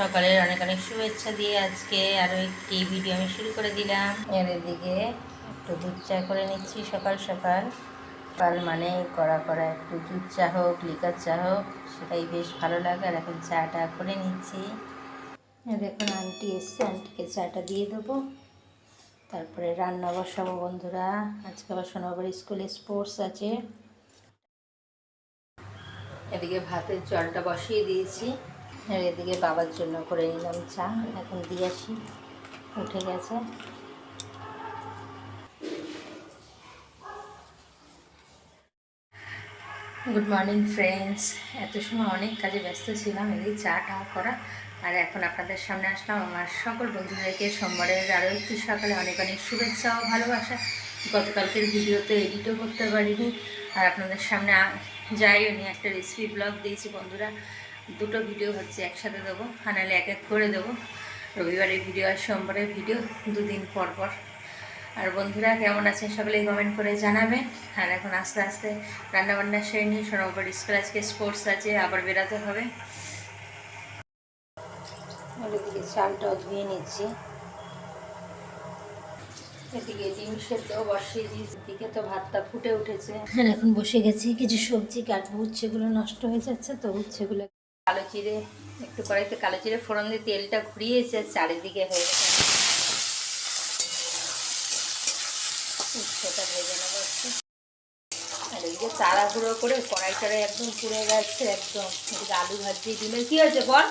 সকালের অনেক অনেক শুভেচ্ছা দিয়ে আজকে আরও একটি ভিডিও আমি শুরু করে দিলাম। এর দিকে একটু দুধ চা করে নিচ্ছি সকাল সকাল। সকাল মানে কড়া কড়া একটু দুধ চা হোক, লিকার চা হোক, সেটাই বেশ ভালো লাগে। আর এখন চাটা করে নিচ্ছি। দেখুন, আন্টি এসছে। আন্টিকে চাটা দিয়ে দেবো। তারপরে রান্না বসাবো বন্ধুরা। আজকে আবার সোনাবার স্কুলে স্পোর্টস আছে। এদিকে ভাতের জলটা বসিয়ে দিয়েছি। আর এদিকে বাবার জন্য করে নিলাম চা। এখন দিয়ে আসি। উঠে গেছে। গুড মর্নিং ফ্রেন্ডস এত সময় অনেক কাজে ব্যস্ত ছিলাম এদিকে চা টা করা। আর এখন আপনাদের সামনে আসলাম আমার সকল বন্ধুদেরকে। সোমবারের আরও একটু সকালে অনেক অনেক শুভেচ্ছা ও ভালোবাসা। গতকালকের ভিডিওতে এডিটও করতে পারিনি। আর আপনাদের সামনে আ- যাইও নি একটা রেসিপি ব্লগ দিয়েছি, বন্ধুরা। দুটো ভিডিও হচ্ছে একসাথে দেবো। ফাইনালি এক এক করে দেবো। রবিবারের ভিডিও আর সোমবারের ভিডিও দুদিন পর পর। আর বন্ধুরা কেমন আছেন সকলেই কমেন্ট করে জানাবেন। আর এখন আস্তে আস্তে রান্নাবান্না সেরে নিয়ে সোনাবার স্কুল আজকে স্পোর্টস আছে আবার বেরাতে হবে। এদিকে চালটাও ধুয়ে নিচ্ছি। এদিকে ডিম সেদ্ধ বসিয়ে দিয়েছি। এদিকে তো ভাতটা ফুটে উঠেছে। আর এখন বসে গেছি কিছু সবজি কাটবো উচ্ছেগুলো নষ্ট হয়ে যাচ্ছে তো উচ্ছেগুলো কালো চিড়ে একটু কড়াইতে কালো চিড়ে ফোড়ন দিয়ে তেলটা ঘুরিয়েছে চারিদিকে হয়ে গেছে। উচ্ছেটা ভেজে নেব একটু। আর এদিকে তাড়াহুড়ো করে কড়াইটারে একদম পুড়ে গেছে, একদম। এদিকে আলু ভাজিয়ে দিলে কি হয়েছে বল?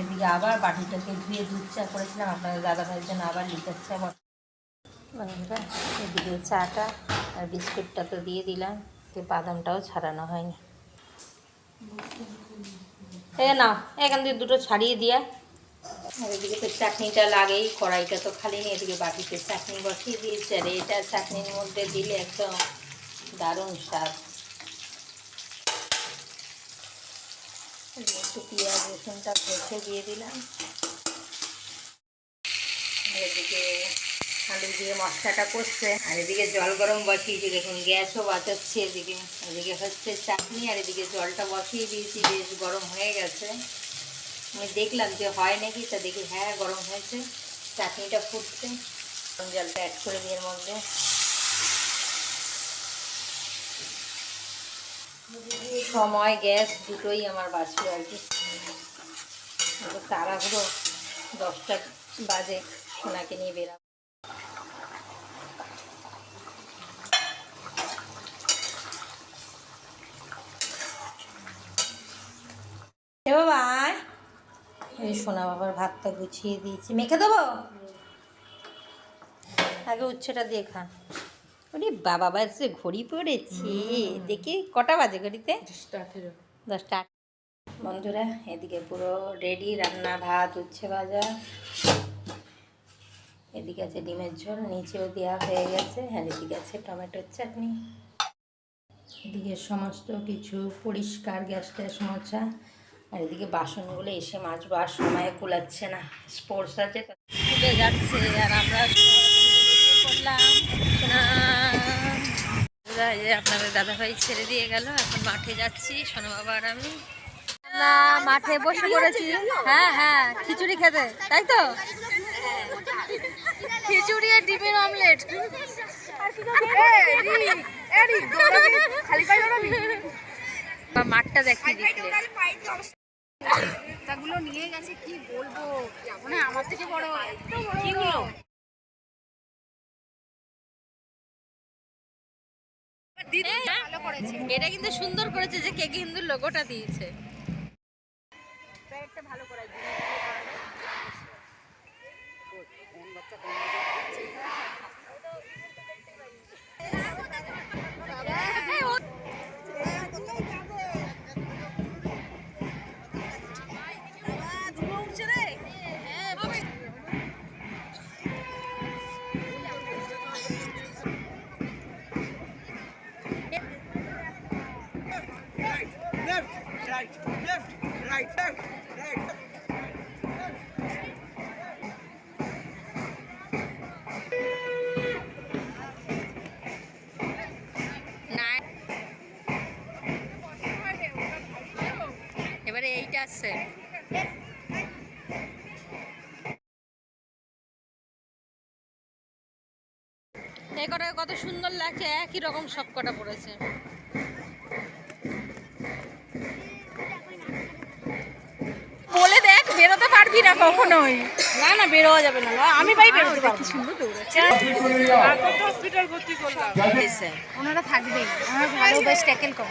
এদিকে আবার বাটিটাকে ধুয়ে দুধ চা করেছিলাম, আপনাদের দাদা ভাইয়ের জন্য আবার লিটার চা এদিকে চাটা আর বিস্কুটটা তো দিয়ে দিলাম যে বাদামটাও ছাড়ানো হয়নি। এ না এখান থেকে দুটো ছাড়িয়ে দিয়া। এদিকে তো চাটনিটা লাগেই, কড়াইটা তো খালি নেই, এদিকে বাটিতে চাটনি বসিয়ে দিয়েছে। আর এটা চাটনির মধ্যে দিলে একদম দারুণ স্বাদ। একটু পেঁয়াজ, রসুনটা ভেজে দিয়ে দিলাম। এদিকে আলু দিয়ে মশলাটা করছে আর এদিকে জল গরম বসিয়েছি, দেখুন গ্যাসও বাঁচাচ্ছে, এদিকে এদিকে হচ্ছে চাটনি, আর এদিকে জলটা বসিয়ে দিয়েছি, বেশ গরম হয়ে গেছে। আমি দেখলাম যে হয় নাকি, তা দেখি হ্যাঁ গরম হয়েছে, চাটনিটা ফুটছে। গরম জলটা অ্যাড করে এর মধ্যে। সময়, গ্যাস দুটোই আমার বাঁচবে আর কি। তাড়াহুড়ো, দশটা বাজে সোনাকে নিয়ে বেরাবো এ বাবা। এই সোনা বাবার ভাতটা গুছিয়ে দিয়েছি। মেখে দেবো? আগে উচ্ছেটা দিয়ে খা। ওরে বাবা সে ঘড়ি পড়েছে। দেখি কটা বাজে ঘড়িতে? দশটা বন্ধুরা এদিকে পুরো রেডি রান্না ভাত উচ্ছে ভাজা। এদিকে আছে ডিমের ঝোল নিচেও দেওয়া হয়ে গেছে হ্যাঁ এদিকে আছে টমেটোর চাটনি। এদিকে সমস্ত কিছু পরিষ্কার গ্যাস ট্যাস মোছা। আর এদিকে বাসনগুলো এসে মাজবো আর সময় কুলাচ্ছে না। স্পোর্টস আছে তো। স্কুলে যাচ্ছে আর আমরা আপনাদের দাদাভাই ছেড়ে দিয়ে গেল এখন মাঠে যাচ্ছি সোনা বাবা আর আমি। মাঠে বসে পড়েছি। হ্যাঁ হ্যাঁ খিচুড়ি খেতে তাই তো? খিচুড়ি আর ডিমের অমলেট। মাঠটা দেখিয়ে দিচ্ছিলে গুলো নিয়ে গেছে কি বলব? মানে আমার থেকে বড় কিগুলো এটা কিন্তু সুন্দর করেছে যে কে কিন্তু লোগোটা দিয়েছে। ভালো করেছে আছে। এই কটা কত সুন্দর লাগছে একই রকম সব কটা পড়েছে। পারবি না কখনোই না না বেরোয়া যাবে না আমি ভাই বেরোতে পারব কি সুন্দর দৌড়াচ্ছে ওনারা থাকবেই ওনারা ভালো বেশ ট্যাকেল করে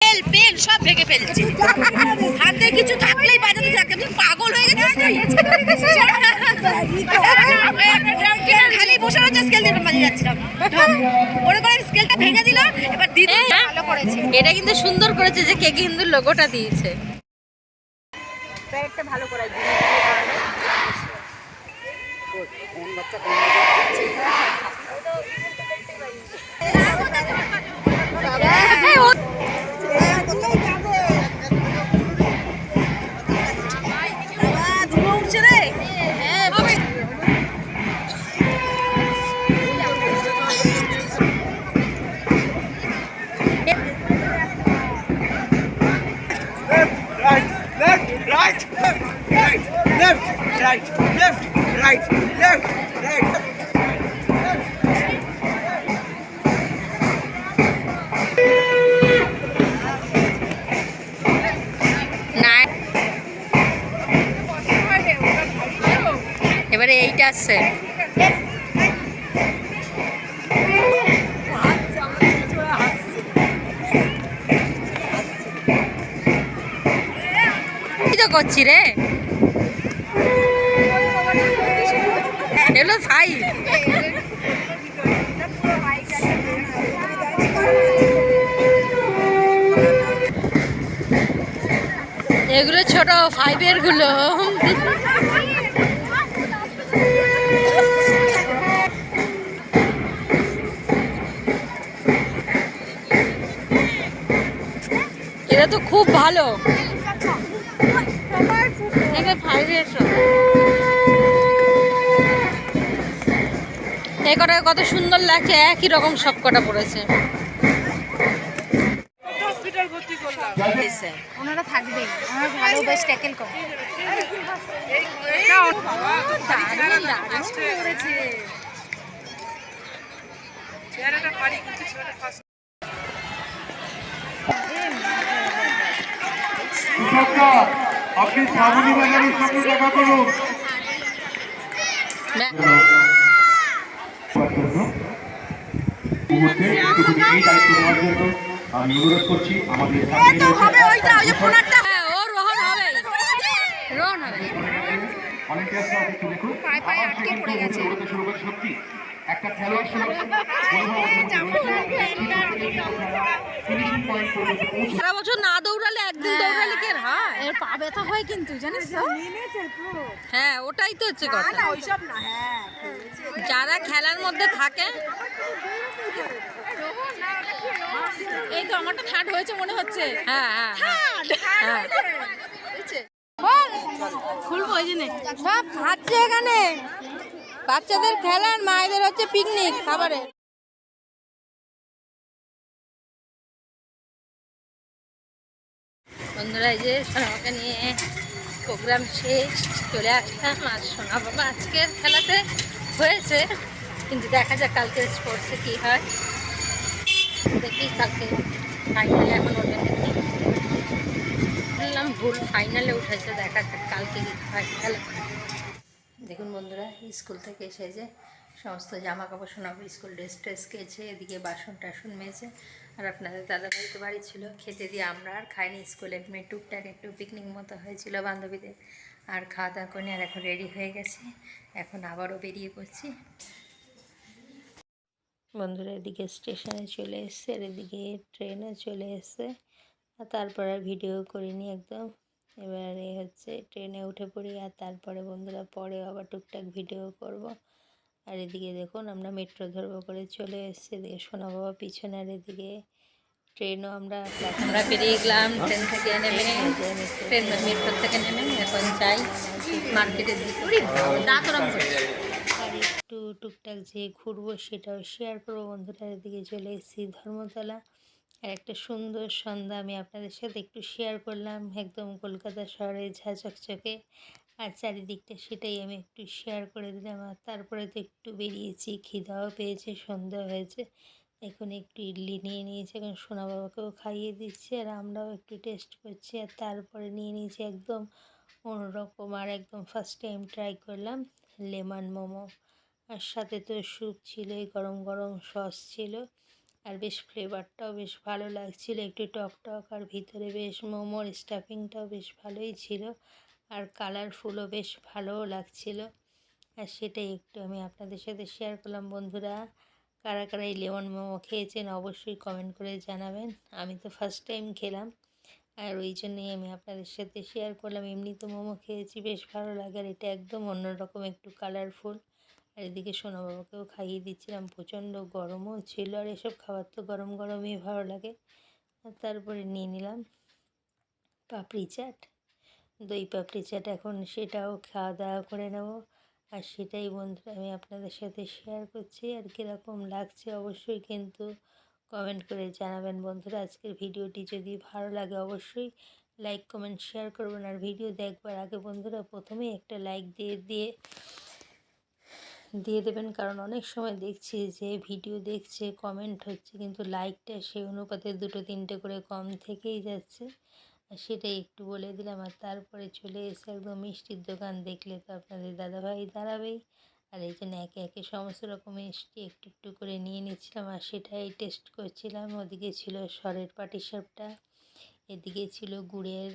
পেল পেল সব ভেঙে ফেলছে হাতে কিছু থাকলেই বাজাতে থাকে তুই পাগল হয়ে খালি বসে রয়েছে স্কেল দিয়ে বাজিয়ে যাচ্ছিলাম। করে স্কেলটা ভেঙে দিল এবার দিদি ভালো করেছে। এটা কিন্তু সুন্দর করেছে যে কে হিন্দুর লোগোটা দিয়েছে। ভালো করাই তো করছি রে? এগুলো ফাইভ এগুলো ছোট ফাইভেরগুলো। তো খুব ভালো। এই কটা কত সুন্দর লাগছে একই রকম সব কটা পড়েছে। ওনারা থাকবেই ওনারা ভালো বেশ ট্যাকেল করে। দারুণ দারুণ দৌড়েছে কৃষকরা আপনি শ্রাবণী বাজারের সঙ্গে দেখা করুন। মুহূর্তে এই দায়িত্ব নেওয়ার জন্য আমি অনুরোধ করছি আমাদের হ্যাঁ হবে। ভলেন্টিয়ার্সরা একটু দেখুন। শুরু করে সত্যি। একটা খেলোয়াড় সারা বছর না দৌড়ালে একদিন দৌড়ালে কি আর হয় ব্যথা হয় কিন্তু জানিস তো? হ্যাঁ ওটাই তো হচ্ছে কথা। না ওইসব না হ্যাঁ যারা খেলার মধ্যে থাকে এই তো আমারটা থার্ড হয়েছে মনে হচ্ছে। হ্যাঁ হ্যাঁ হ্যাঁ। হ্যাঁ। খুলবো ওই জন্য। সব খাচ্ছে এখানে। বাচ্চাদের খেলার মায়েদের হচ্ছে পিকনিক খাবারের। বন্ধুরা, এই যে সোনাবাকে নিয়ে প্রোগ্রাম শেষ, চলে আসলাম আর সোনা বাবা, আজকের খেলাতে হয়েছে, কিন্তু দেখা যাক কালকে স্পোর্টসে কী হয়। দেখি কালকে ফাইনালে এখন ওঠে দেখি বললাম ভুল ফাইনালে উঠেছে, দেখা যাক কালকে কি হয় খেলা। দেখুন বন্ধুরা, স্কুল থেকে এসে যে সমস্ত জামা কাপড় শোনাবো, স্কুল ড্রেস ট্রেস কেছে এদিকে বাসন টাসন মেজে আর আপনাদের দাদা বাড়িতে বাড়ি ছিল, খেতে দিয়ে আমরা আর খাইনি স্কুলে। মেয়ে টুকটাক একটু পিকনিক মতো হয়েছিল বান্ধবীদের। আর খাওয়া দাওয়া করে আর এখন রেডি হয়ে গেছে। এখন আবারও বেরিয়ে পড়ছি। বন্ধুরা এদিকে স্টেশনে চলে এসছে, আর এদিকে ট্রেনে চলে এসছে। আর তারপর আর ভিডিও করিনি একদম। এবারে হচ্ছে ট্রেনে উঠে পড়ি, আর তারপরে বন্ধুরা পরে আবার টুকটাক ভিডিও করব। আর এদিকে দেখুন আমরা মেট্রো ধরবো করে চলে এসেছি। এদিকে সোনা বাবা পিছনে আর এদিকে ট্রেনও আমরা আমরা বেরিয়ে গেলাম ট্রেন থেকে নেমে ট্রেন মেট্রো থেকে নেমে। এখন যাই মার্কেটের দিকে দাঁত একটু টুকটাক যে ঘুরবো সেটাও শেয়ার করব বন্ধুরা। এদিকে চলে এসেছি ধর্মতলা। আর একটা সুন্দর সন্ধ্যা আমি আপনাদের সাথে একটু শেয়ার করলাম একদম কলকাতা শহরে ঝা চকচকে আর চারিদিকটা সেটাই আমি একটু শেয়ার করে দিলাম আর তারপরে তো একটু বেরিয়েছি, খিদাও পেয়েছে, সন্ধ্যা হয়েছে। এখন একটু ইডলি নিয়ে নিয়েছি, এখন সোনা বাবাকেও খাইয়ে দিচ্ছি আর আমরাও একটু টেস্ট করছি আর তারপরে নিয়ে নিয়েছি একদম অন্যরকম আর একদম ফার্স্ট টাইম ট্রাই করলাম লেমন মোমো। আর সাথে তো স্যুপ ছিল গরম গরম সস ছিল আর বেশ ফ্লেভারটাও বেশ ভালো লাগছিল, একটু টক টক আর ভিতরে বেশ মোমোর স্টাফিংটাও বেশ ভালোই ছিল। আর কালারফুলও বেশ ভালোও লাগছিল। আর সেটাই একটু আমি আপনাদের সাথে শেয়ার করলাম। বন্ধুরা, কারা কারা এই লেমন মোমো খেয়েছেন অবশ্যই কমেন্ট করে জানাবেন। আমি তো ফার্স্ট টাইম খেলাম। আর ওই জন্যই আমি আপনাদের সাথে শেয়ার করলাম। এমনি তো মোমো খেয়েছি, বেশ ভালো লাগে। আর এটা একদম অন্যরকম একটু কালারফুল আর এদিকে সোনা বাবাকেও খাইয়ে দিচ্ছিলাম। প্রচণ্ড গরমও ছিল। আর এসব খাবার তো গরম গরমই ভালো লাগে। তারপরে নিয়ে নিলাম পাপড়ি চাট। দই পাপড়ি চাট এখন সেটাও খাওয়া দাওয়া করে নেব। আর সেটাই বন্ধুরা আমি আপনাদের সাথে শেয়ার করছি। আর কীরকম লাগছে অবশ্যই কিন্তু কমেন্ট করে জানাবেন বন্ধুরা। আজকের ভিডিওটি যদি ভালো লাগে অবশ্যই লাইক কমেন্ট শেয়ার করবেন। আর ভিডিও দেখবার আগে বন্ধুরা প্রথমেই একটা লাইক দিয়ে দিয়ে দিয়ে দেবেন। কারণ অনেক সময় দেখছি যে ভিডিও দেখছে কমেন্ট হচ্ছে, কিন্তু লাইকটা সেই অনুপাতে দুটো তিনটে করে কম থেকেই যাচ্ছে। সেটাই একটু বলে দিলাম। আর তারপরে চলে এসে একদম মিষ্টির দোকান দেখলে তো আপনাদের দাদাভাই দাঁড়াবেই। আর এই জন্য একে একে সমস্ত রকম মিষ্টি একটু একটু করে নিয়ে নিচ্ছিলাম আর সেটাই টেস্ট করছিলাম। ওদিকে ছিল সরের পাটিসাপটা এদিকে ছিল গুড়ের,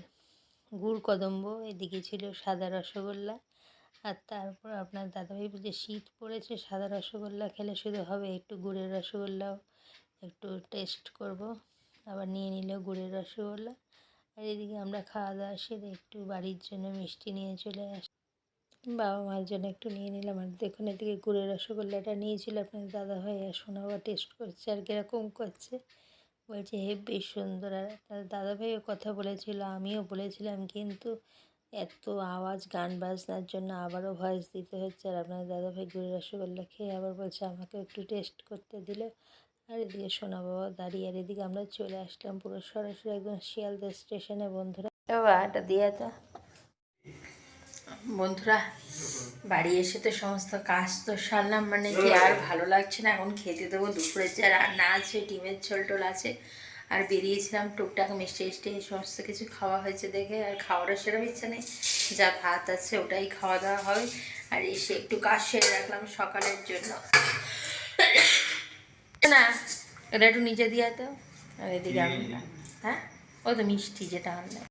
গুড় কদম্ব, এদিকে ছিল সাদা রসগোল্লা। আর তারপর আপনার দাদাভাই বলছে, শীত পড়েছে, সাদা রসগোল্লা খেলে শুধু হবে, একটু গুড়ের রসগোল্লাও একটু টেস্ট করব। আবার নিয়ে নিল গুড়ের রসগোল্লা। আর এদিকে আমরা খাওয়া দাওয়া সেরে একটু বাড়ির জন্য মিষ্টি নিয়ে চলে আস বাবা মার জন্য একটু নিয়ে নিলাম। আর দেখুন এদিকে গুড়ের রসগোল্লাটা নিয়েছিল আপনার দাদাভাই। আর শোনাবা টেস্ট করছে আর কীরকম করছে। বলছে হে হেব্বি সুন্দর। আর আপনার দাদাভাইও কথা বলেছিল, আমিও বলেছিলাম, কিন্তু এত আওয়াজ গান বাজনার জন্য আবারও ভয়েস দিতে হচ্ছে। আর আপনার দাদাভাই গুড়ের রসগোল্লা খেয়ে আবার বলছে আমাকে একটু টেস্ট করতে দিল। আর এদিকে সোনা বাবা, দাঁড়িয়ে, আর এদিকে আমরা চলে আসলাম পুরো সরাসরি একদম শিয়ালদা স্টেশনে, বন্ধুরা। বাবা, এটা দিয়ে তো। বন্ধুরা, বাড়ি এসে তো সমস্ত কাজ তো সারলাম মানে কি আর ভালো লাগছে না, এখন খেতে দেবো দুপুরে যা রান্না আছে, ডিমের ঝোল টোল আছে, আর বেরিয়েছিলাম টুকটাক মিষ্টি মিষ্টি সমস্ত কিছু খাওয়া হয়েছে দেখে, আর খাওয়ারও সেরকম ইচ্ছা নেই, যা ভাত আছে ওটাই খাওয়া দাওয়া হবে, আর এসে একটু কাজ সেরে রাখলাম সকালের জন্য। না এটা একটু নিচে দিয়ে তো। আর এদিকে হ্যাঁ? ও তো মিষ্টি যেটা আনলাম